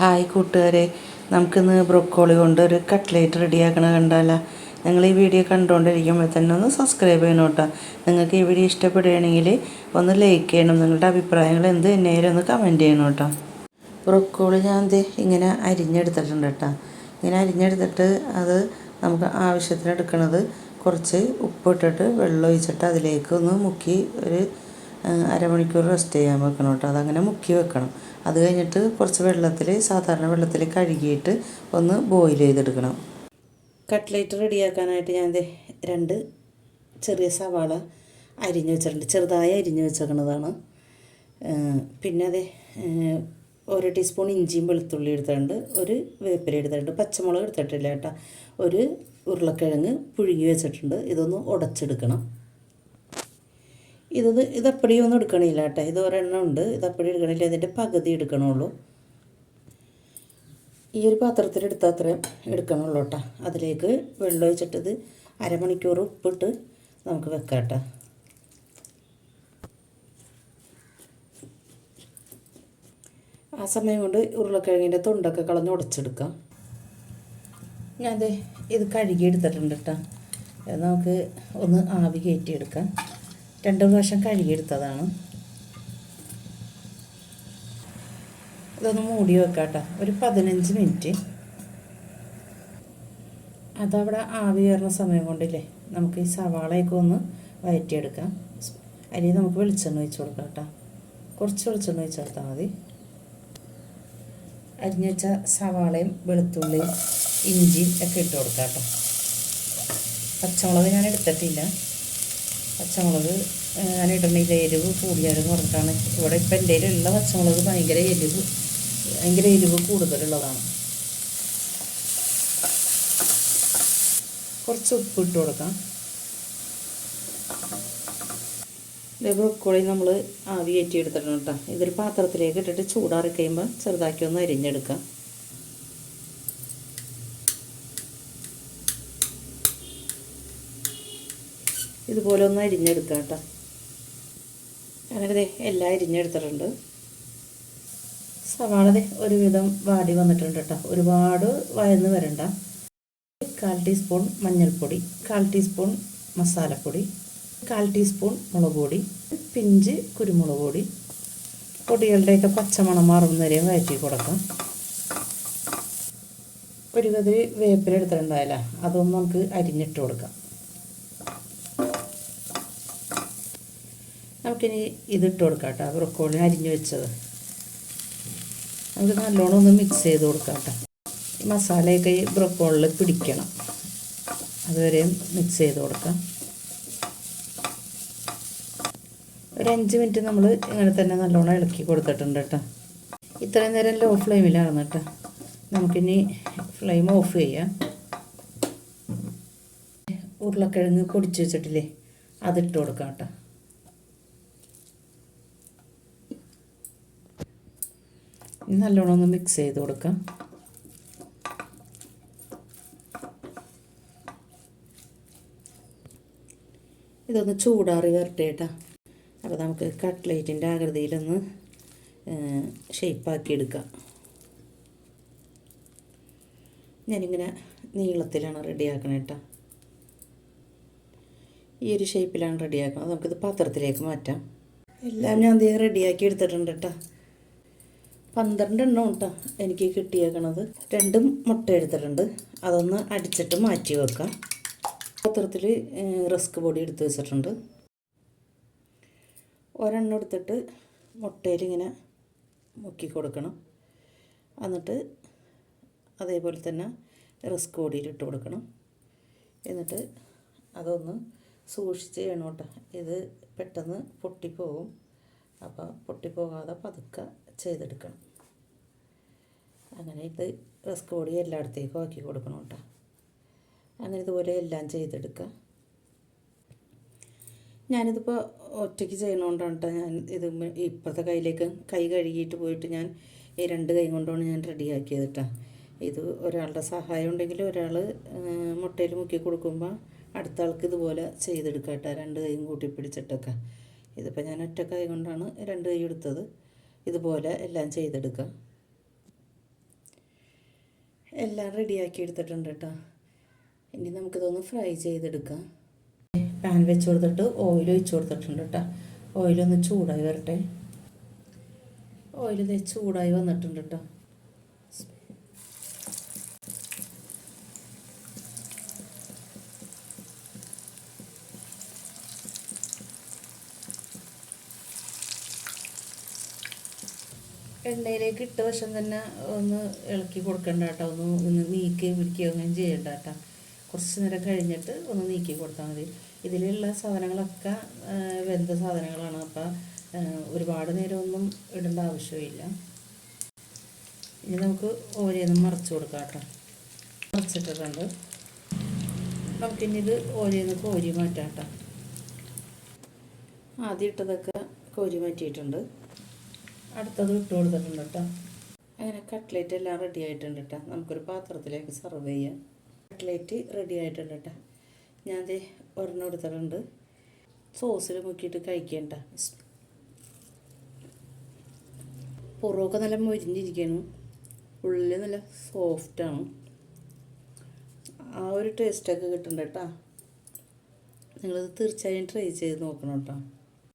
Hi കൂട്ടുകാരെ. നമുക്കിന്ന് broccoli കൊണ്ട് ഒരു കട്ട്ലേറ്റ് റെഡിയാക്കണ കണ്ടാല നിങ്ങൾ ഈ വീഡിയോ കണ്ടുകൊണ്ടിരിക്കുമ്പോൾ തന്നെ ഒന്ന് സബ്സ്ക്രൈബ് ചെയ്യണം കേട്ടോ. നിങ്ങൾക്ക് ഈ വീഡിയോ ഇഷ്ടപ്പെടുകയാണെങ്കിൽ ഒന്ന് ലൈക്ക് ചെയ്യണം. നിങ്ങളുടെ അഭിപ്രായങ്ങൾ എന്ത് തന്നെയായാലും ഒന്ന് കമന്റ് ചെയ്യണം കേട്ടോ. ബ്രൊക്കോളി ഞാൻ ദേ ഇങ്ങനെ അരിഞ്ഞെടുത്തിട്ടുണ്ട് കേട്ടോ. ഇങ്ങനെ അരിഞ്ഞെടുത്തിട്ട് അത് നമുക്ക് ആവശ്യത്തിന് എടുക്കണത് കുറച്ച് ഉപ്പിട്ടിട്ട് വെള്ളം ഒഴിച്ചിട്ട് അതിലേക്ക് ഒന്ന് മുക്കി ഒരു അരമണിക്കൂർ റെസ്റ്റ് ചെയ്യാൻ വെക്കണം കേട്ടോ. അതങ്ങനെ മുക്കി വെക്കണം. അത് കഴിഞ്ഞിട്ട് കുറച്ച് വെള്ളത്തിൽ സാധാരണ വെള്ളത്തിൽ കഴുകിയിട്ട് ഒന്ന് ബോയിൽ ചെയ്തെടുക്കണം. കട്ട്ലേറ്റ് റെഡിയാക്കാനായിട്ട് ഞാൻ രണ്ട് ചെറിയ സവാള അരിഞ്ഞു വെച്ചിട്ടുണ്ട്. ചെറുതായി അരിഞ്ഞു വെച്ചേക്കണതാണ്. ആ, പിന്നെ അതെ ഒരു ടീസ്പൂൺ ഇഞ്ചിയും വെളുത്തുള്ളി എടുത്തിട്ടുണ്ട്. ഒരു വേപ്പില എടുത്തിട്ടുണ്ട്. പച്ചമുളക് എടുത്തിട്ടില്ല കേട്ടോ. ഒരു ഉരുളക്കിഴങ്ങ് പുഴുങ്ങി വെച്ചിട്ടുണ്ട്. ഇതൊന്ന് ഉടച്ചെടുക്കണം. ഇത് ഇതപ്പടിയും ഒന്നും എടുക്കണില്ല കേട്ടോ. ഇത് ഒരെണ്ണം ഉണ്ട്. ഇതപ്പടി എടുക്കണില്ല. ഇതിന്റെ പകുതി എടുക്കണുള്ളൂ. ഈ ഒരു പാത്രത്തിൽ എടുത്താൽ അത്രയും എടുക്കണുള്ളൂ കേട്ടോ. അതിലേക്ക് വെള്ളം ഒഴിച്ചിട്ട് ഇത് അരമണിക്കൂർ ഉപ്പിട്ട് നമുക്ക് വെക്കാം കേട്ടോ. ആ സമയം കൊണ്ട് ഉരുളക്കിഴങ്ങിന്റെ തൊണ്ടൊക്കെ കളഞ്ഞ് ഉടച്ചെടുക്കാം. ഞാൻ ഇത് കഴുകി എടുത്തിട്ടുണ്ട് കേട്ടോ. നമുക്ക് ഒന്ന് ആവി കയറ്റിയെടുക്കാം. രണ്ട് പ്രാവശ്യം കഴുകിയെടുത്തതാണ്. ഇതൊന്ന് മൂടി വെക്കാട്ടോ. ഒരു പതിനഞ്ച് മിനിറ്റ്. അതവിടെ ആവി കയറുന്ന സമയം കൊണ്ടില്ലേ നമുക്ക് ഈ സവാളയൊക്കെ ഒന്ന് വയറ്റിയെടുക്കാം. അരി നമുക്ക് വെളിച്ചെണ്ണ ഒഴിച്ച് കൊടുക്കാം കേട്ടോ. കുറച്ച് വെളിച്ചെണ്ണ ഒഴിച്ച് കൊടുത്താൽ മതി. അരിഞ്ഞ വെച്ച സവാളയും വെളുത്തുള്ളിയും ഇഞ്ചിയും ഒക്കെ ഇട്ട് കൊടുക്കാം കേട്ടോ. പച്ചമുളക് ഞാൻ എടുത്തിട്ടില്ല. പച്ചമുളക് അങ്ങനെ ഇടണില്ല എരിവ് കൂടിയാലെന്ന് പറഞ്ഞിട്ടാണ് ഇവിടെ ഇപ്പം എന്റെ ഉള്ള പച്ചമുളക് ഭയങ്കര എരിവ് ഭയങ്കര എരിവ് കൂടുതലുള്ളതാണ്. കുറച്ച് ഉപ്പ് ഇട്ട് കൊടുക്കാം. ഇതേ ബ്രൊക്കോളി നമ്മൾ ആവി കയറ്റി എടുത്തിട്ടുണ്ട് കേട്ടോ. ഇതൊരു പാത്രത്തിലേക്ക് ഇട്ടിട്ട് ചൂടാറി കഴിയുമ്പോൾ ചെറുതാക്കി ഒന്ന് അരിഞ്ഞെടുക്കാം. ഇതുപോലെ ഒന്ന് അരിഞ്ഞെടുക്കാം കേട്ടോ അങ്ങനെ എല്ലാം അരിഞ്ഞെടുത്തിട്ടുണ്ട്. സവാള ഒരുവിധം വാടി വന്നിട്ടുണ്ട് കേട്ടോ. ഒരുപാട് വയന്ന് വരണ്ട. കാൽ ടീസ്പൂൺ മഞ്ഞൾപ്പൊടി കാൽ ടീസ്പൂൺ മസാലപ്പൊടി കാൽ ടീസ്പൂൺ മുളക് പൊടി പിഞ്ച് കുരുമുളക് പൊടി. പൊടികളുടെയൊക്കെ പച്ചമണം മാറുന്ന വരെ വഴറ്റി കൊടുക്കാം. ഒരു കതിരി വേപ്പില അതൊന്നും അതൊന്ന് നമുക്ക് അരിഞ്ഞിട്ട് കൊടുക്കാം. നമുക്കിനി ഇതിട്ട് കൊടുക്കാം കേട്ടോ ബ്രൊക്കോളി അരിഞ്ഞു വെച്ചത്. നമുക്ക് നല്ലോണം ഒന്ന് മിക്സ് ചെയ്ത് കൊടുക്കാം കേട്ടോ മസാലയൊക്കെ ഈ ബ്രൊക്കോളിൽ പിടിക്കണം. അതുവരെയും മിക്സ് ചെയ്ത് കൊടുക്കാം. ഒരു അഞ്ച് മിനിറ്റ് നമ്മൾ ഇങ്ങനെ തന്നെ നല്ലോണം ഇളക്കി കൊടുത്തിട്ടുണ്ട് കേട്ടോ. ഇത്രയും നേരം ലോ ഫ്ലെയിമിലാണ് കേട്ടോ. നമുക്കിനി ഫ്ലെയിം ഓഫ് ചെയ്യാം. ഉരുളക്കിഴങ്ങ് പൊടിച്ച് വെച്ചിട്ടില്ലേ അതിട്ട് കൊടുക്കാം കേട്ടോ. നല്ലോണം ഒന്ന് മിക്സ് ചെയ്ത് കൊടുക്കാം. ഇതൊന്ന് ചൂടാറി വരട്ടെ കേട്ടോ അപ്പോൾ നമുക്ക് കട്ട്ലേറ്റിന്റെ ആകൃതിയിലൊന്ന് ഷേപ്പാക്കി എടുക്കാം. ഞാനിങ്ങനെ നീളത്തിലാണ് റെഡിയാക്കണത് കേട്ടോ ഈ ഒരു ഷേപ്പിലാണ് റെഡിയാക്കുന്നത് നമുക്കിത് പാത്രത്തിലേക്ക് മാറ്റാം. എല്ലാം ഞാൻ റെഡിയാക്കി എടുത്തിട്ടുണ്ട് കേട്ടോ പന്ത്രണ്ട് എണ്ണം കേട്ടോ എനിക്ക് കിട്ടിയേക്കണത്. രണ്ടും മുട്ട എടുത്തിട്ടുണ്ട്. അതൊന്ന് അടിച്ചിട്ട് മാറ്റി വെക്കാം. പാത്രത്തിൽ റിസ്ക് പൊടി എടുത്ത് വെച്ചിട്ടുണ്ട്. ഒരെണ്ണം എടുത്തിട്ട് മുട്ടയിൽ ഇങ്ങനെ മുക്കി കൊടുക്കണം. എന്നിട്ട് അതേപോലെ തന്നെ റിസ്ക് പൊടിയിൽ ഇട്ട് കൊടുക്കണം. എന്നിട്ട് അതൊന്ന് സൂക്ഷിച്ച് ചെയ്യണം കേട്ടോ. ഇത് പെട്ടെന്ന് പൊട്ടിപ്പോകും അപ്പോൾ പൊട്ടിപ്പോകാതെ പതുക്കെ ചെയ്തെടുക്കണം. അങ്ങനെ ഇത് റിസ്ക് പൊടി എല്ലായിടത്തേക്കും ആക്കി കൊടുക്കണം കേട്ടോ. അങ്ങനെ ഇതുപോലെ എല്ലാം ചെയ്തെടുക്കുക. ഞാനിതിപ്പോൾ ഒറ്റയ്ക്ക് ചെയ്യണോണ്ടാണ് കേട്ടോ ഞാൻ ഇത് ഇപ്പോഴത്തെ കയ്യിലേക്ക് കൈ കഴുകിയിട്ട് പോയിട്ട് ഞാൻ ഈ രണ്ട് കൈ കൊണ്ടാണ് ഞാൻ റെഡിയാക്കിയത് കേട്ടോ. ഇത് ഒരാളുടെ സഹായം ഉണ്ടെങ്കിൽ ഒരാൾ മുട്ടയിൽ മുക്കി കൊടുക്കുമ്പോൾ അടുത്ത ആൾക്ക് ഇതുപോലെ ചെയ്തെടുക്കാം കേട്ടോ. രണ്ട് കൈയും കൂട്ടി പിടിച്ചിട്ടൊക്കെ. ഇതിപ്പോൾ ഞാൻ ഒറ്റ കൈ കൊണ്ടാണ് രണ്ട് കൈ എടുത്തത്. ഇതുപോലെ എല്ലാം ചെയ്തെടുക്കാം എല്ലാം റെഡിയാക്കി എടുത്തിട്ടുണ്ട് കേട്ടോ ഇനി നമുക്കിതൊന്ന് ഫ്രൈ ചെയ്തെടുക്കാം. പാൻ വെച്ച് കൊടുത്തിട്ട് ഓയിൽ ഒഴിച്ച് കൊടുത്തിട്ടുണ്ട് കേട്ടോ ഓയിലൊന്ന് ചൂടായി വരട്ടെ. ഓയിൽ ചൂടായി വന്നിട്ടുണ്ട് കേട്ടോ എണ്ണയിലേക്ക് ഇട്ട വശം തന്നെ ഒന്ന് ഇളക്കി കൊടുക്കണ്ട കേട്ടോ. ഒന്ന് ഒന്ന് നീക്കി പിടിക്കുകയോ അങ്ങനെ ചെയ്യണ്ട കേട്ടോ. കുറച്ച് നേരം കഴിഞ്ഞിട്ട് ഒന്ന് നീക്കി കൊടുത്താൽ മതി. ഇതിലുള്ള സാധനങ്ങളൊക്കെ വെന്ത സാധനങ്ങളാണ്. അപ്പോൾ ഒരുപാട് നേരമൊന്നും ഇടേണ്ട ആവശ്യമില്ല. ഇനി നമുക്ക് ഓരോന്ന് മറച്ചു കൊടുക്കാം കേട്ടോ. മറച്ചിട്ടിട്ടുണ്ട്. നമുക്കിനി ഇത് ഓരോന്ന് കോരി മാറ്റാം കേട്ടോ. ആദ്യം ഇട്ടതൊക്കെ കോരി മാറ്റിയിട്ടുണ്ട്. അടുത്തത് ഇട്ട് കൊടുത്തിട്ടുണ്ട് കേട്ടോ. അങ്ങനെ കട്ട്ലേറ്റ് എല്ലാം റെഡി ആയിട്ടുണ്ട് കേട്ടോ. നമുക്കൊരു പാത്രത്തിലേക്ക് സെർവ് ചെയ്യാം. കട്ട്ലേറ്റ് റെഡി ആയിട്ടുണ്ട് കേട്ടോ. ഞാൻ ദേ ഒരെണ്ണം എടുത്തിട്ടുണ്ട്. സോസിൽ മുക്കിയിട്ട് കഴിക്കേണ്ട പുറമൊക്കെ നല്ല മൊരിഞ്ഞിരിക്കണം ഉള്ളിൽ നല്ല സോഫ്റ്റാണ് ആ ഒരു ടേസ്റ്റൊക്കെ കിട്ടുന്നുണ്ട് കേട്ടോ. നിങ്ങളിത് തീർച്ചയായും ട്രൈ ചെയ്ത് നോക്കണം കേട്ടോ.